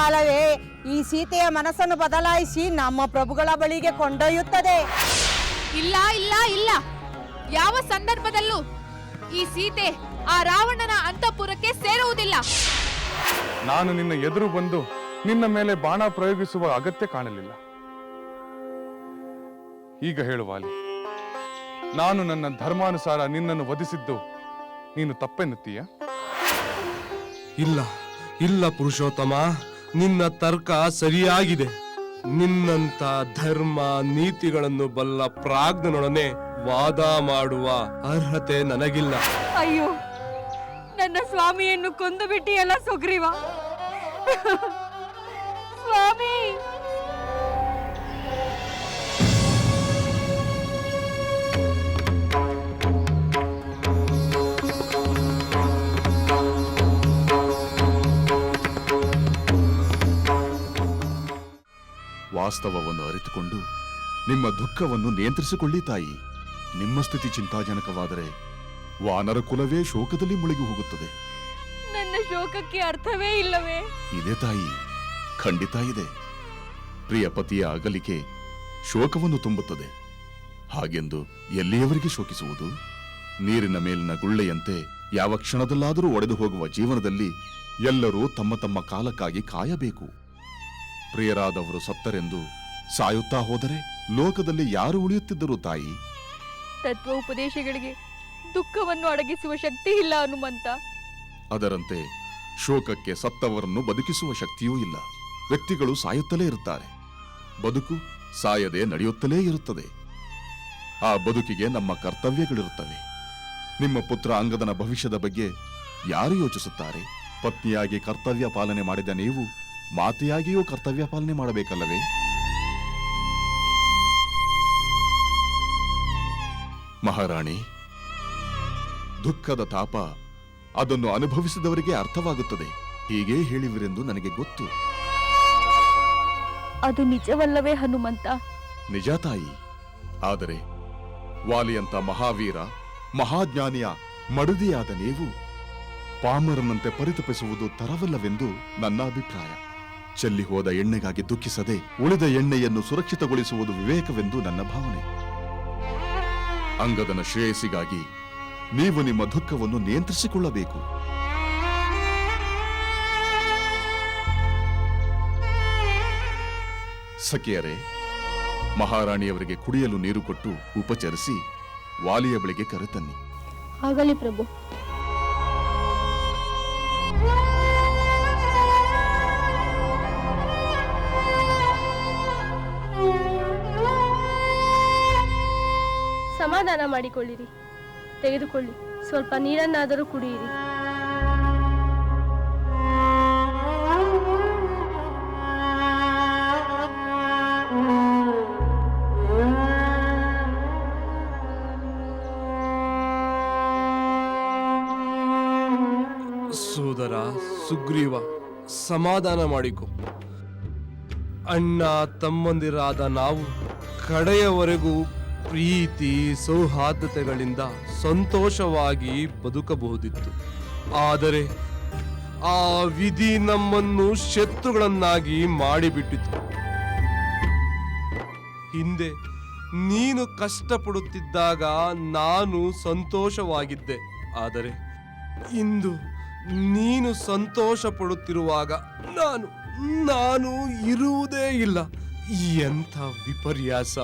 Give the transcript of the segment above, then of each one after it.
ಈ ಮಳೆಗಾಲವೇ ಈ ಸೀತೆಯ ಮನಸ್ಸನ್ನು ಬದಲಾಯಿಸಿ ನಮ್ಮ ಪ್ರಭುಗಳ ಬಳಿಗೆ ಕೊಂಡೊಯ್ಯುತ್ತದೆ. ಇಲ್ಲ ಇಲ್ಲ ಇಲ್ಲ. ಯಾವ ಸಂದರ್ಭದಲ್ಲೂ ಈ ಸೀತೆ ಆ ರಾವಣನ ಅಂತಃಪುರಕ್ಕೆ ಸೇರುವುದಿಲ್ಲ. ನಾನು ನಿನ್ನ ಎದುರು ಬಂದು ನಿನ್ನ ಮೇಲೆ ಬಾಣ ಪ್ರಯೋಗಿಸುವ ಅಗತ್ಯ ಕಾಣಲಿಲ್ಲ. ಈಗ ಹೇಳುವಾಲಿ ನಾನು ನನ್ನ ಧರ್ಮಾನುಸಾರ ನಿನ್ನನ್ನು ವಧಿಸಿದ್ದು ನೀನು ತಪ್ಪೆನ್ನುತ್ತೀಯ? ಇಲ್ಲ ಇಲ್ಲ ಪುರುಷೋತ್ತಮ. ನಿನ್ನ ತರ್ಕ ಸರಿಯಾಗಿದೆ. ನಿನ್ನಂತ ಧರ್ಮ ನೀತಿಗಳನ್ನು ಬಲ್ಲ ಪ್ರಾಜ್ಞನೊಡನೆ ವಾದ ಮಾಡುವ ಅರ್ಹತೆ ನನಗಿಲ್ಲ. ಅಯ್ಯೋ, ನನ್ನ ಸ್ವಾಮಿಯನ್ನು ಕೊಂದು ಬಿಟ್ಟಿಯಲ್ಲ ಸುಗ್ರೀವ? ಸ್ವಾಮಿ ವಾಸ್ತವವನ್ನು ಅರಿತುಕೊಂಡು ನಿಮ್ಮ ದುಃಖವನ್ನು ನಿಯಂತ್ರಿಸಿಕೊಳ್ಳಿ ತಾಯಿ. ನಿಮ್ಮ ಸ್ಥಿತಿ ಚಿಂತಾಜನಕವಾದರೆ ವಾನರ ಕುಲವೇ ಶೋಕದಲ್ಲಿ ಮುಳುಗಿ ಹೋಗುತ್ತದೆ. ನನ್ನ ಶೋಕಕ್ಕೆ ಅರ್ಥವೇ ಇಲ್ಲವೇ? ಇದೆ ತಾಯಿ ಖಂಡಿತ ಇದೆ. ಪ್ರಿಯ ಪತಿಯ ಅಗಲಿಕೆ ಶೋಕವನ್ನು ತುಂಬುತ್ತದೆ. ಹಾಗೆಂದು ಎಲ್ಲಿಯವರಿಗೆ ಶೋಕಿಸುವುದು? ನೀರಿನ ಮೇಲಿನ ಗುಳ್ಳೆಯಂತೆ ಯಾವ ಕ್ಷಣದಲ್ಲಾದರೂ ಒಡೆದು ಹೋಗುವ ಜೀವನದಲ್ಲಿ ಎಲ್ಲರೂ ತಮ್ಮ ತಮ್ಮ ಕಾಲಕ್ಕಾಗಿ ಕಾಯಬೇಕು. ಪ್ರಿಯರಾದವರು ಸತ್ತರೆಂದು ಸಾಯುತ್ತಾ ಹೋದರೆ ಲೋಕದಲ್ಲಿ ಯಾರು ಉಳಿಯುತ್ತಿದ್ದರು ತಾಯಿ? ತತ್ವ ಉಪದೇಶಗಳಿಗೆ ದುಃಖವನ್ನು ಅಡಗಿಸುವ ಶಕ್ತಿ ಇಲ್ಲ ಹನುಮಂತ. ಅದರಂತೆ ಶೋಕಕ್ಕೆ ಸತ್ತವರನ್ನು ಬದುಕಿಸುವ ಶಕ್ತಿಯೂ ಇಲ್ಲ. ವ್ಯಕ್ತಿಗಳು ಸಾಯುತ್ತಲೇ ಇರುತ್ತಾರೆ. ಬದುಕು ಸಾಯದೆ ನಡೆಯುತ್ತಲೇ ಇರುತ್ತದೆ. ಆ ಬದುಕಿಗೆ ನಮ್ಮ ಕರ್ತವ್ಯಗಳಿರುತ್ತವೆ. ನಿಮ್ಮ ಪುತ್ರ ಅಂಗದನ ಭವಿಷ್ಯದ ಬಗ್ಗೆ ಯಾರು ಯೋಚಿಸುತ್ತಾರೆ? ಪತ್ನಿಯಾಗಿ ಕರ್ತವ್ಯ ಪಾಲನೆ ಮಾಡಿದ ನೀವು ಮಾತೆಯಾಗಿಯೂ ಕರ್ತವ್ಯ ಪಾಲನೆ ಮಾಡಬೇಕಲ್ಲವೇ? ಮಹಾರಾಣಿ ದುಃಖದ ತಾಪ ಅದನ್ನು ಅನುಭವಿಸಿದವರಿಗೆ ಅರ್ಥವಾಗುತ್ತದೆ. ಹೀಗೆ ಹೇಳಿವಿರೆಂದು ನನಗೆ ಗೊತ್ತು. ಅದು ನಿಜವಲ್ಲವೇ ಹನುಮಂತ? ನಿಜ ತಾಯಿ. ಆದರೆ ವಾಲಿಯಂತ ಮಹಾವೀರ ಮಹಾಜ್ಞಾನಿಯ ಮಡದಿಯಾದ ನೀವು ಪಾಮರನಂತೆ ಪರಿತಪಿಸುವುದು ತರವಲ್ಲವೆಂದು ನನ್ನ ಅಭಿಪ್ರಾಯ. ಚೆಲ್ಲಿ ಹೋದ ಎಣ್ಣೆಗಾಗಿ ದುಃಖಿಸದೆ ಉಳಿದ ಎಣ್ಣೆಯನ್ನು ಸುರಕ್ಷಿತಗೊಳಿಸುವುದು ವಿವೇಕವೆಂದು ನನ್ನ ಭಾವನೆ. ಅಂಗದನ ಶ್ರೇಯಸ್ಸಿಗಾಗಿ ನೀವು ನಿಮ್ಮ ದುಃಖವನ್ನು ನಿಯಂತ್ರಿಸಿಕೊಳ್ಳಬೇಕು. ಸಖಿಯರೇ, ಮಹಾರಾಣಿಯವರಿಗೆ ಕುಡಿಯಲು ನೀರು ಕೊಟ್ಟು ಉಪಚರಿಸಿ, ವಾಲಿಯ ಬಳಿಗೆ ಕರೆತನ್ನಿ. ಆಗಲಿ ಪ್ರಭು. ಸಮಾಧಾನ ಮಾಡಿಕೊಳ್ಳಿರಿ. ತೆಗೆದುಕೊಳ್ಳಿ. ಸ್ವಲ್ಪ ನೀರನ್ನಾದರೂ ಕುಡಿಯಿರಿ. ಸೋದರ ಸುಗ್ರೀವ ಸಮಾಧಾನ ಮಾಡಿಕೊ. ಅಣ್ಣ ತಮ್ಮಂದಿರಾದ ನಾವು ಕಡೆಯವರೆಗೂ ಪ್ರೀತಿ ಸೌಹಾರ್ದತೆಗಳಿಂದ ಸಂತೋಷವಾಗಿ ಬದುಕಬಹುದಿತ್ತು. ಆದರೆ ಆ ವಿಧಿ ನಮ್ಮನ್ನು ಶತ್ರುಗಳನ್ನಾಗಿ ಮಾಡಿಬಿಟ್ಟಿತು. ಹಿಂದೆ ನೀನು ಕಷ್ಟಪಡುತ್ತಿದ್ದಾಗ ನಾನು ಸಂತೋಷವಾಗಿದ್ದೆ. ಆದರೆ ಇಂದು ನೀನು ಸಂತೋಷ ಪಡುತ್ತಿರುವಾಗ ನಾನು ನಾನು ಇರುವುದೇ ಇಲ್ಲ. ಎಂಥ ವಿಪರ್ಯಾಸ.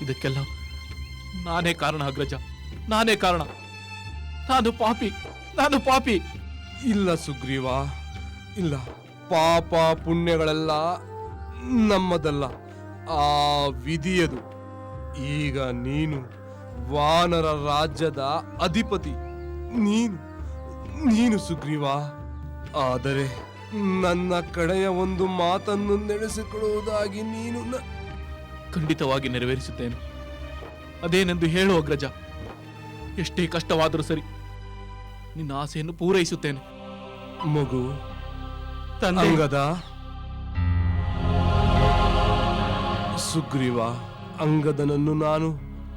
ಇದಕ್ಕೆಲ್ಲ ನಾನೇ ಕಾರಣ, ಅಗ್ರಜ. ನಾನೇ ಕಾರಣ. ನಾನು ಪಾಪಿ. ನಾನು ಪಾಪಿ. ಇಲ್ಲ ಸುಗ್ರೀವ. ಇಲ್ಲ. ಪಾಪ ಪುಣ್ಯಗಳೆಲ್ಲ ನಮ್ಮದಲ್ಲ. ಆ ವಿಧಿಯದು. ಈಗ ನೀನು ವಾನರ ರಾಜ್ಯದ ಅಧಿಪತಿ. ನೀನು ನೀನು ಸುಗ್ರೀವ. ಆದರೆ ನನ್ನ ಕಡೆಯ ಒಂದು ಮಾತನ್ನು ನೆನೆಸಿಕೊಳ್ಳುವುದಾಗಿ ನೀನು ಖಂಡಿತವಾಗಿ ನೆರವೇರಿಸುತ್ತೇನೆ. ಅದೇನೆಂದು ಹೇಳು ಅಗ್ರಜ ಎಷ್ಟೇ ಕಷ್ಟವಾದರೂ ಸರಿ ನಿನ್ನ ಆಸೆಯನ್ನು ಪೂರೈಸುತ್ತೇನೆ. ಮಗು ತಂದೆ. ಅಂಗದ ಸುಗ್ರೀವ ಅಂಗದನನ್ನು ನಾನು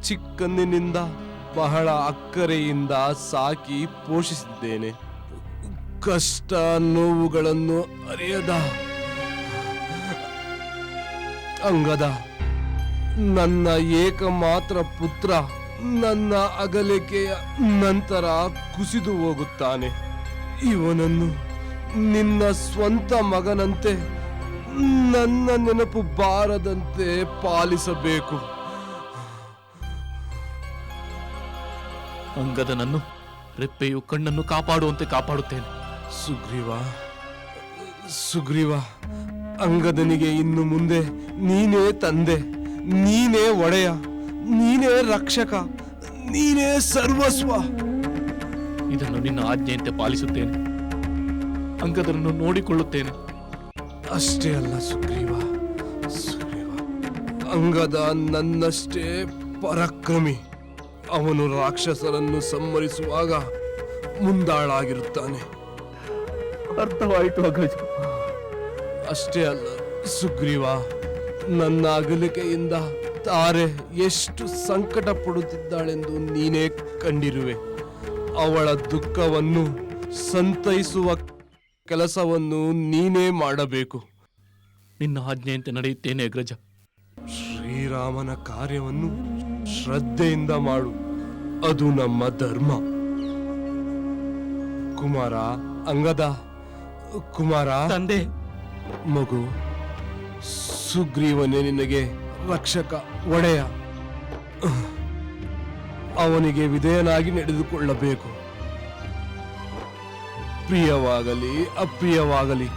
ಚಿಕ್ಕಂದಿನಿಂದ ಬಹಳ ಅಕ್ಕರೆಯಿಂದ ಸಾಕಿ ಪೋಷಿಸಿದ್ದೇನೆ. ಕಷ್ಟ ನೋವುಗಳನ್ನು ಅರಿಯದ ಅಂಗದ ನನ್ನ ಏಕಮಾತ್ರ ಪುತ್ರ ನನ್ನ ಅಗಲಿಕೆಯ ನಂತರ ಕುಸಿದು ಹೋಗುತ್ತಾನೆ. ಇವನನ್ನು ನಿನ್ನ ಸ್ವಂತ ಮಗನಂತೆ ನನ್ನ ನೆನಪು ಬಾರದಂತೆ ಪಾಲಿಸಬೇಕು. ಅಂಗದನನ್ನು ರೆಪ್ಪೆಯು ಕಣ್ಣನ್ನು ಕಾಪಾಡುವಂತೆ ಕಾಪಾಡುತ್ತೇನೆ. ಸುಗ್ರೀವ ಸುಗ್ರೀವ ಅಂಗದನಿಗೆ ಇನ್ನು ಮುಂದೆ ನೀನೇ ತಂದೆ. ನೀನೇ ಒಡೆಯ ನೀನೇ ರಕ್ಷಕ ನೀನೇ ಸರ್ವಸ್ವ. ಇದನ್ನು ನಿನ್ನ ಆಜ್ಞೆಯಂತೆ ಪಾಲಿಸುತ್ತೇನೆ ಅಂಗದರನ್ನು ನೋಡಿಕೊಳ್ಳುತ್ತೇನೆ. ಅಷ್ಟೇ ಅಲ್ಲ ಸುಗ್ರೀವ ಸುಗ್ರೀವ ಅಂಗದ ನನ್ನಷ್ಟೇ ಪರಾಕ್ರಮಿ. ಅವನು ರಾಕ್ಷಸರನ್ನು ಸಂಹರಿಸುವಾಗ ಮುಂದಾಳಾಗಿರುತ್ತಾನೆ. ಅರ್ಥವಾಯಿತು ಅಗಜ. ಅಷ್ಟೇ ಅಲ್ಲ ಸುಗ್ರೀವ ನನ್ನ ಅಗಲಿಕೆಯಿಂದ ತಾರೆ ಎಷ್ಟು ಸಂಕಟ ಪಡುತ್ತಿದ್ದಾಳೆಂದು ನೀನೇ ಕಂಡಿರುವೆ. ಅವಳ ದುಃಖವನ್ನು ಸಂತೈಸುವ ಕೆಲಸವನ್ನು ನೀನೇ ಮಾಡಬೇಕು. ನಿನ್ನ ಆಜ್ಞೆಯಂತೆ ನಡೆಯುತ್ತೇನೆ ಅಗ್ರಜ. ಶ್ರೀರಾಮನ ಕಾರ್ಯವನ್ನು ಶ್ರದ್ಧೆಯಿಂದ ಮಾಡು. ಅದು ನಮ್ಮ ಧರ್ಮ. ಕುಮಾರ ಅಂಗದ ಕುಮಾರ ತಂದೆ. ಮಗು. ಸುಗ್ರೀವನೇ ನಿನಗೆ ರಕ್ಷಕ ಒಡೆಯ. ಅವನಿಗೆ ವಿಧೇಯನಾಗಿ ನಡೆದುಕೊಳ್ಳಬೇಕು. ಪ್ರಿಯವಾಗಲಿ ಅಪ್ರಿಯವಾಗಲಿ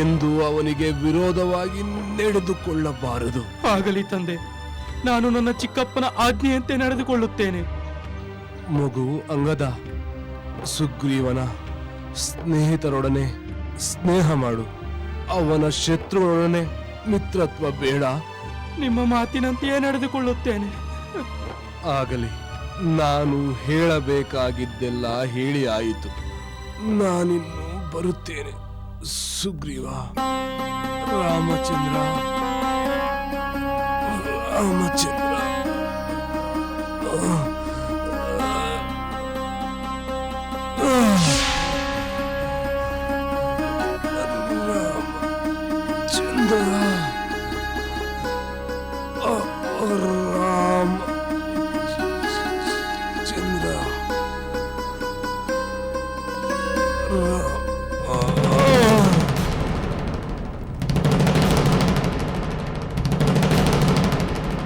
ಎಂದು ಅವನಿಗೆ ವಿರೋಧವಾಗಿ ನಡೆದುಕೊಳ್ಳಬಾರದು. ಆಗಲಿ ತಂದೆ ನಾನು ನನ್ನ ಚಿಕ್ಕಪ್ಪನ ಆಜ್ಞೆಯಂತೆ ನಡೆದುಕೊಳ್ಳುತ್ತೇನೆ. ಮಗು ಅಂಗದ ಸುಗ್ರೀವನ ಸ್ನೇಹಿತರೊಡನೆ ಸ್ನೇಹ ಮಾಡು. ಅವನ ಶತ್ರುಗಳೊಡನೆ ಮಿತ್ರತ್ವ ಬೇಡ. ನಿಮ್ಮ ಮಾತಿನಂತೆಯೇ ನಡೆದುಕೊಳ್ಳುತ್ತೇನೆ. ಆಗಲಿ ನಾನು ಹೇಳಬೇಕಾಗಿದ್ದೆಲ್ಲ ಹೇಳಿ ಆಯಿತು. ನಾನಿನ್ನು ಬರುತ್ತೇನೆ ಸುಗ್ರೀವ. ರಾಮಚಂದ್ರ ರಾಮಚಂದ್ರ. ರಾಮಚಂದ್ರ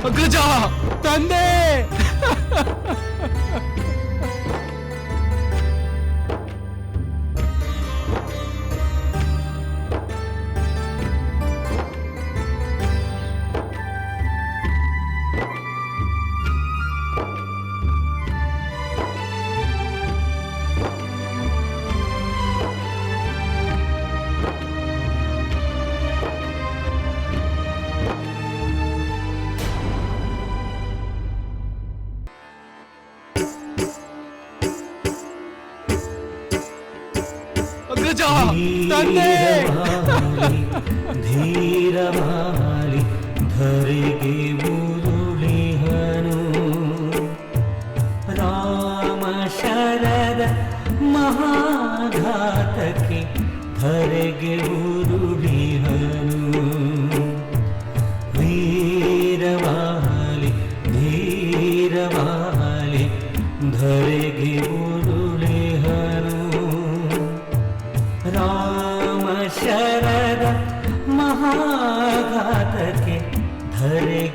ಅಗ್ರಜ ತಂದೆ അഗ്രജാ തന്നെ ധീരമാലി ധരികെ മുരുളിഹനു രാമ ശരദ മഹാഘാതകെ ധരികെ മുരു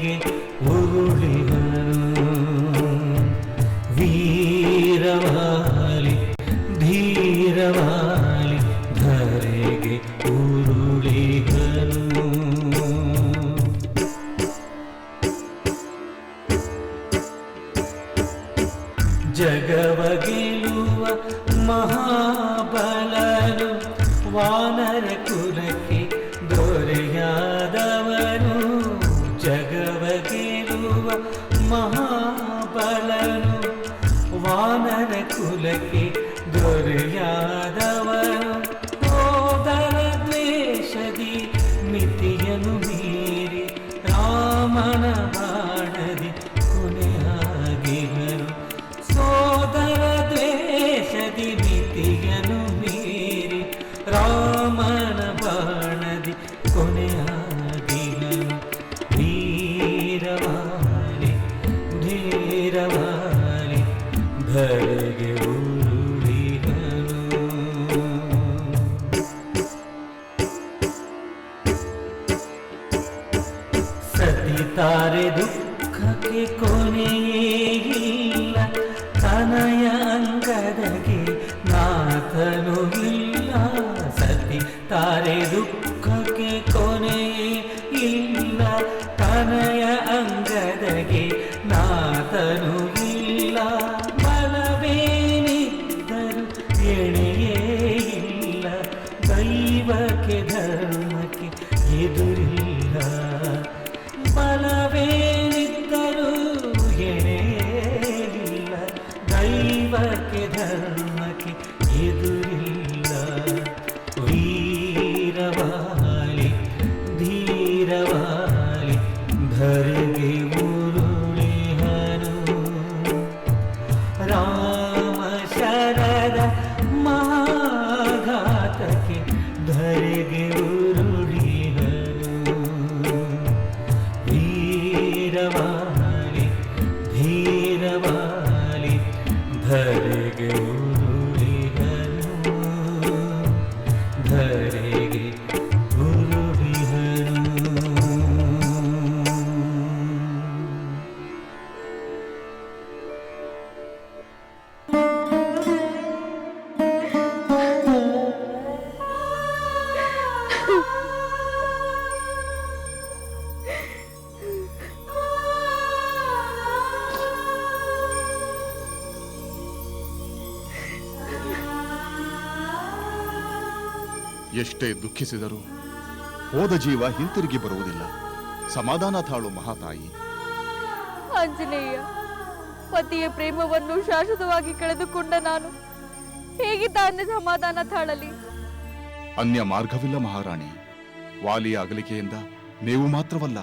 again. ರಾಮನ ತಾರೆ ದುಃಖಕ್ಕೆ ಕೊನೆಯೇ ಇಲ್ಲ ತನಯ ಎಷ್ಟೇ ದುಃಖಿಸಿದರೂ ಹೋದ ಜೀವ ಹಿಂತಿರುಗಿ ಬರುವುದಿಲ್ಲ. ಸಮಾಧಾನ ತಾಳು ಮಹಾತಾಯಿ. ಆಂಜನೇಯ ಪತಿಯ ಪ್ರೇಮವನ್ನು ಶಾಶ್ವತವಾಗಿ ಕಳೆದುಕೊಂಡ ನಾನು ಹೇಗೆ ತಾನೇ ಸಮಾಧಾನ ತಾಳಲಿ? ಅನ್ಯ ಮಾರ್ಗವಿಲ್ಲ ಮಹಾರಾಣಿ. ವಾಲಿಯ ಅಗಲಿಕೆಯಿಂದ ನೀವು ಮಾತ್ರವಲ್ಲ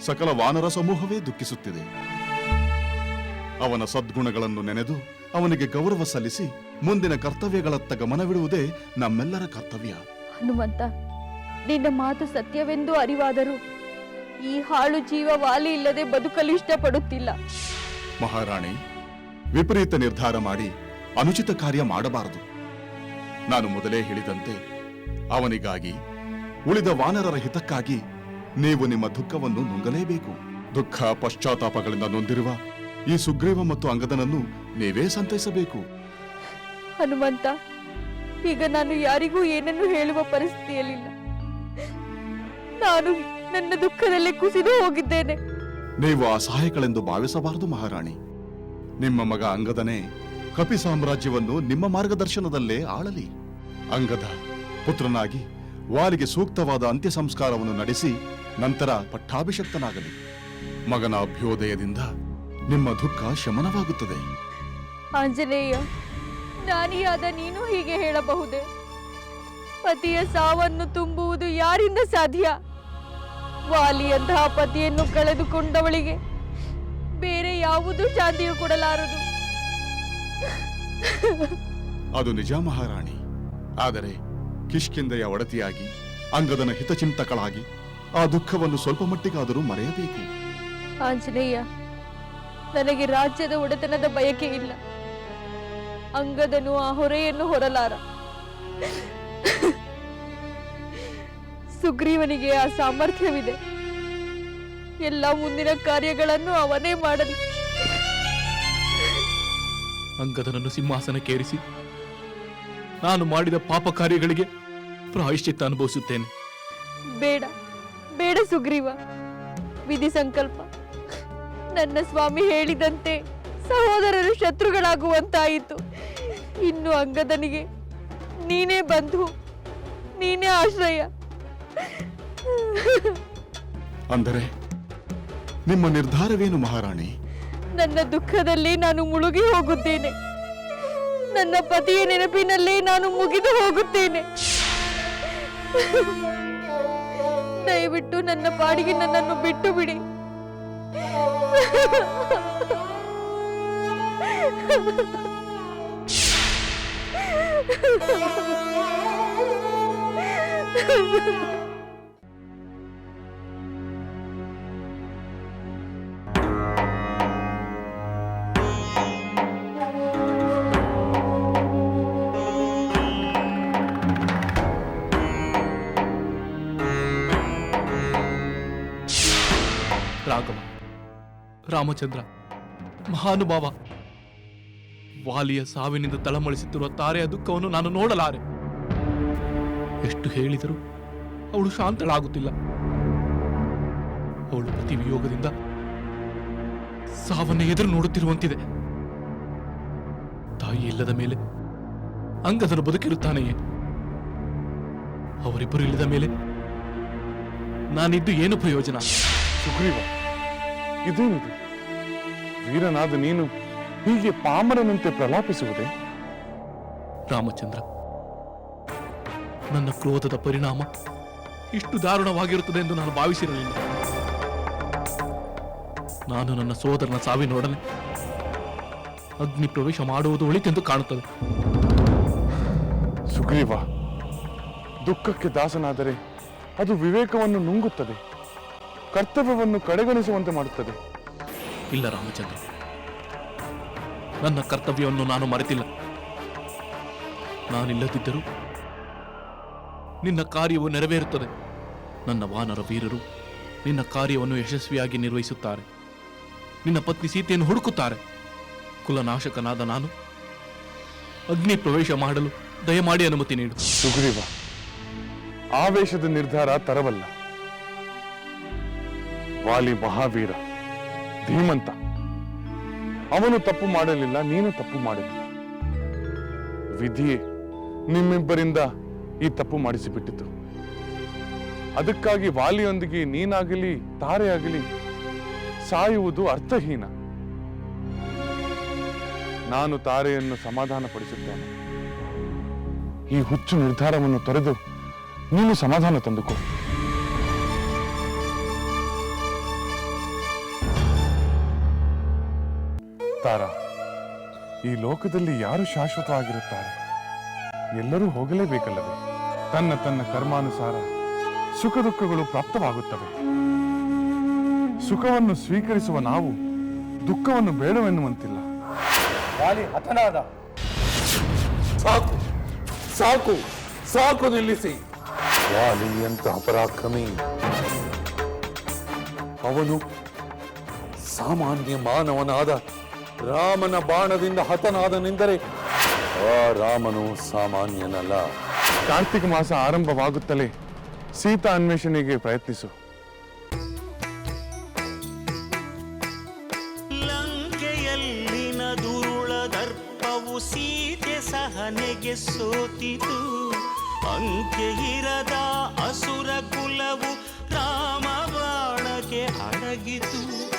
ಸಕಲ ವಾನರ ಸಮೂಹವೇ ದುಃಖಿಸುತ್ತಿದೆ. ಅವನ ಸದ್ಗುಣಗಳನ್ನು ನೆನೆದು ಅವನಿಗೆ ಗೌರವ ಸಲ್ಲಿಸಿ ಮುಂದಿನ ಕರ್ತವ್ಯಗಳತ್ತ ಗಮನವಿಡುವುದೇ ನಮ್ಮೆಲ್ಲರ ಕರ್ತವ್ಯ. ಹನುಮಂತ ನಿನ್ನ ಮಾತು ಸತ್ಯವೆಂದು ಅರಿವಾದರು ಈ ಹಾಳು ಜೀವ ವಾಲಿ ಇಲ್ಲದೆ ಬದುಕಲು ಇಷ್ಟಪಡುತ್ತಿಲ್ಲ. ಮಹಾರಾಣಿ ವಿಪರೀತ ನಿರ್ಧಾರ ಮಾಡಿ ಅನುಚಿತ ಕಾರ್ಯ ಮಾಡಬಾರದು. ನಾನು ಮೊದಲೇ ಹೇಳಿದಂತೆ ಅವನಿಗಾಗಿ ಉಳಿದ ವಾನರರ ಹಿತಕ್ಕಾಗಿ ನೀವು ನಿಮ್ಮ ದುಃಖವನ್ನು ನುಂಗಲೇಬೇಕು. ದುಃಖ ಪಶ್ಚಾತ್ತಾಪಗಳಿಂದ ನೊಂದಿರುವ ಈ ಸುಗ್ರೀವ ಮತ್ತು ಅಂಗದನನ್ನು ನೀವೇ ಸಂತೈಸಬೇಕು. ಹನುಮಂತ ಈಗ ನಾನು ಯಾರಿಗೂ ಏನನ್ನು ಹೇಳುವ ಪರಿಸ್ಥಿತಿಯಲ್ಲಿಲ್ಲ. ನಾನು ನನ್ನ ದುಃಖದಲ್ಲಿ ಕುಸಿದು ಹೋಗಿದ್ದೇನೆ. ನೀವು ಅಸಹಾಯಕಳೆಂದು ಭಾವಿಸಬಾರದು ಮಹಾರಾಣಿ. ನಿಮ್ಮ ಮಗ ಅಂಗದನೇ ಕಪಿ ಸಾಮ್ರಾಜ್ಯವನ್ನು ನಿಮ್ಮ ಮಾರ್ಗದರ್ಶನದಲ್ಲೇ ಆಳಲಿ. ಅಂಗದ ಪುತ್ರನಾಗಿ ವಾಲಿಗೆ ಸೂಕ್ತವಾದ ಅಂತ್ಯ ಸಂಸ್ಕಾರವನ್ನು ನಡೆಸಿ ನಂತರ ಪಟ್ಟಾಭಿಷಕ್ತನಾಗಲಿ. ಮಗನ ಅಭ್ಯೋದಯದಿಂದ ನಿಮ್ಮ ದುಃಖ ಶಮನವಾಗುತ್ತದೆ. ಆಂಜನೇಯ ಜ್ಞಾನಿಯಾದ ನೀನು ಹೀಗೆ ಹೇಳಬಹುದೇ? ಪತಿಯ ಸಾವನ್ನು ತುಂಬುವುದು ಯಾರಿಂದ ಸಾಧ್ಯ? ವಾಲಿಯಂತಹ ಪತಿಯನ್ನು ಕಳೆದುಕೊಂಡವಳಿಗೆ ಬೇರೆ ಯಾವುದೂ ಶಾಂತಿಯು ಕೊಡಲಾರದು. ಅದು ನಿಜ ಮಹಾರಾಣಿ. ಆದರೆ ಕಿಷ್ಕಿಂದೆಯ ಒಡತಿಯಾಗಿ ಅಂಗದನ ಹಿತಚಿಂತಕಳಾಗಿ ಆ ದುಃಖವನ್ನು ಸ್ವಲ್ಪ ಮಟ್ಟಿಗಾದರೂ ಮರೆಯಬೇಕು. ಆಂಜನೇಯ ನನಗೆ ರಾಜ್ಯದ ಒಡೆತನದ ಬಯಕೆ ಇಲ್ಲ. ಅಂಗದನು ಆ ಹೊರೆಯನ್ನು ಹೊರಲಾರ. ಸುಗ್ರೀವನಿಗೆ ಆ ಸಾಮರ್ಥ್ಯವಿದೆ. ಎಲ್ಲ ಮುಂದಿನ ಕಾರ್ಯಗಳನ್ನು ಅವನೇ ಮಾಡಲಿ. ಅಂಗದನನ್ನು ಸಿಂಹಾಸನಕ್ಕೇರಿಸಿ ನಾನು ಮಾಡಿದ ಪಾಪ ಕಾರ್ಯಗಳಿಗೆ ಪ್ರಾಯಶ್ಚಿತ್ತ ಅನುಭವಿಸುತ್ತೇನೆ. ಬೇಡ ಬೇಡ ಸುಗ್ರೀವ. ವಿಧಿ ಸಂಕಲ್ಪ. ನನ್ನ ಸ್ವಾಮಿ ಹೇಳಿದಂತೆ ಸಹೋದರರು ಶತ್ರುಗಳಾಗುವಂತಾಯಿತು. ಇನ್ನು ಅಂಗದನಿಗೆ ನೀನೇ ಬಂಧು ನೀನೇ ಆಶ್ರಯ. ಅಂದರೆ ನಿಮ್ಮ ನಿರ್ಧಾರವೇನು ಮಹಾರಾಣಿ? ನನ್ನ ದುಃಖದಲ್ಲಿ ನಾನು ಮುಳುಗಿ ಹೋಗುತ್ತೇನೆ. ನನ್ನ ಪತಿಯ ನೆನಪಿನಲ್ಲೇ ನಾನು ಮುಗಿದು ಹೋಗುತ್ತೇನೆ. ದಯವಿಟ್ಟು ನನ್ನ ಪಾಡಿಗೆ ನನ್ನನ್ನು ಬಿಟ್ಟು ಬಿಡಿ రాఘవ. రామచంద్ర. మహానుభావ. ವಾಲಿಯ ಸಾವಿನಿಂದ ತಳಮಳಿಸುತ್ತಿರುವ ತಾರೆಯ ದುಃಖವನ್ನು ನಾನು ನೋಡಲಾರೆ. ಎಷ್ಟು ಹೇಳಿದರೂ ಅವಳು ಶಾಂತಳಾಗುತ್ತಿಲ್ಲ. ಅವಳು ಪ್ರತಿ ವಿಯೋಗದಿಂದ ಸಾವನ್ನ ಎದುರು ನೋಡುತ್ತಿರುವಂತಿದೆ. ತಾಯಿ ಇಲ್ಲದ ಮೇಲೆ ಅಂಗದನು ಬದುಕಿರುತ್ತಾನೆಯೇ? ಅವರಿಬ್ಬರು ಇಲ್ಲದ ಮೇಲೆ ನಾನಿದ್ದು ಏನು ಪ್ರಯೋಜನ? ಸುಗ್ರೀವ, ಇದೇನಿದು? ವೀರನಾದ ನೀನು ಹೀಗೆ ಪಾಮರನಂತೆ ಪ್ರಲಾಪಿಸುವುದೇ? ರಾಮಚಂದ್ರ ನನ್ನ ಕ್ರೋಧದ ಪರಿಣಾಮ ಇಷ್ಟು ದಾರುಣವಾಗಿರುತ್ತದೆ ಎಂದು ನಾನು ಭಾವಿಸಿರಲಿಲ್ಲ. ನಾನು ನನ್ನ ಸೋದರನ ಸಾವಿನೊಡನೆ ಅಗ್ನಿ ಪ್ರವೇಶ ಮಾಡುವುದು ಒಳಿತೆಂದು ಕಾಣುತ್ತದೆ. ಸುಗ್ರೀವ ದುಃಖಕ್ಕೆ ದಾಸನಾದರೆ ಅದು ವಿವೇಕವನ್ನು ನುಂಗುತ್ತದೆ ಕರ್ತವ್ಯವನ್ನು ಕಡೆಗಣಿಸುವಂತೆ ಮಾಡುತ್ತದೆ. ಇಲ್ಲ ರಾಮಚಂದ್ರ ನನ್ನ ಕರ್ತವ್ಯವನ್ನು ನಾನು ಮರೆತಿಲ್ಲ. ನಾನಿಲ್ಲದಿದ್ದರೂ ನಿನ್ನ ಕಾರ್ಯವು ನೆರವೇರುತ್ತದೆ. ನನ್ನ ವಾನರ ವೀರರು ನಿನ್ನ ಕಾರ್ಯವನ್ನು ಯಶಸ್ವಿಯಾಗಿ ನಿರ್ವಹಿಸುತ್ತಾರೆ. ನಿನ್ನ ಪತ್ನಿ ಸೀತೆಯನ್ನು ಹುಡುಕುತ್ತಾರೆ. ಕುಲನಾಶಕನಾದ ನಾನು ಅಗ್ನಿ ಪ್ರವೇಶ ಮಾಡಲು ದಯಮಾಡಿ ಅನುಮತಿ ನೀಡು. ಸುಗ್ರೀವ, ಆವೇಶದ ನಿರ್ಧಾರ ತರವಲ್ಲ. ವಾಲಿ ಮಹಾವೀರ, ಧೀಮಂತ. ಅವನು ತಪ್ಪು ಮಾಡಲಿಲ್ಲ, ನೀನು ತಪ್ಪು ಮಾಡಲಿಲ್ಲ ವಿಧಿ ನಿಮ್ಮಿಬ್ಬರಿಂದ ಈ ತಪ್ಪು ಮಾಡಿಸಿಬಿಟ್ಟಿತು. ಅದಕ್ಕಾಗಿ ವಾಲಿಯೊಂದಿಗೆ ನೀನಾಗಲಿ ತಾರೆ ಆಗಲಿ ಸಾಯುವುದು ಅರ್ಥಹೀನ. ನಾನು ತಾರೆಯನ್ನು ಸಮಾಧಾನ ಪಡಿಸುತ್ತೇನೆ ಈ ಹುಚ್ಚು ನಿರ್ಧಾರವನ್ನು ತೊರೆದು ನೀನು ಸಮಾಧಾನ ತಂದುಕೋ. ತಾರ ಈ ಲೋಕದಲ್ಲಿ ಯಾರು ಶಾಶ್ವತವಾಗಿರುತ್ತಾರೆ? ಎಲ್ಲರೂ ಹೋಗಲೇಬೇಕಲ್ಲವೇ? ತನ್ನ ತನ್ನ ಕರ್ಮಾನುಸಾರ ಸುಖ ದುಃಖಗಳು ಪ್ರಾಪ್ತವಾಗುತ್ತವೆ. ಸುಖವನ್ನು ಸ್ವೀಕರಿಸುವ ನಾವು ದುಃಖವನ್ನು ಬೇಡವೆನ್ನುವಂತಿಲ್ಲ. ವಾಲಿ ಹತನಾದ. ಸಾಕು ಸಾಕು ಸಾಕು ನಿಲ್ಲಿಸಿ. ವಾಲಿ ಅಂತ ಅಪರಾಕ್ರಮಿ. ಅವನು ಸಾಮಾನ್ಯ ಮಾನವನಾದ ರಾಮನ ಬಾಣದಿಂದ ಹತನಾದನೆಂದರೆ ಆ ರಾಮನು ಸಾಮಾನ್ಯನಲ್ಲ. ಕಾರ್ತಿಕ ಮಾಸ ಆರಂಭವಾಗುತ್ತಲೇ ಸೀತಾ ಅನ್ವೇಷಣೆಗೆ ಪ್ರಯತ್ನಿಸು. ಲಂಕೆಯಲ್ಲಿನ ದುರುಳ ದರ್ಪವು ಸೀತೆ ಸಹನೆಗೆ ಸೋತಿತು. ಅಂಕೆ ಇರದ ಅಸುರ ಕುಲವು ರಾಮ ಬಾಣಕ್ಕೆ ಅಡಗಿತು.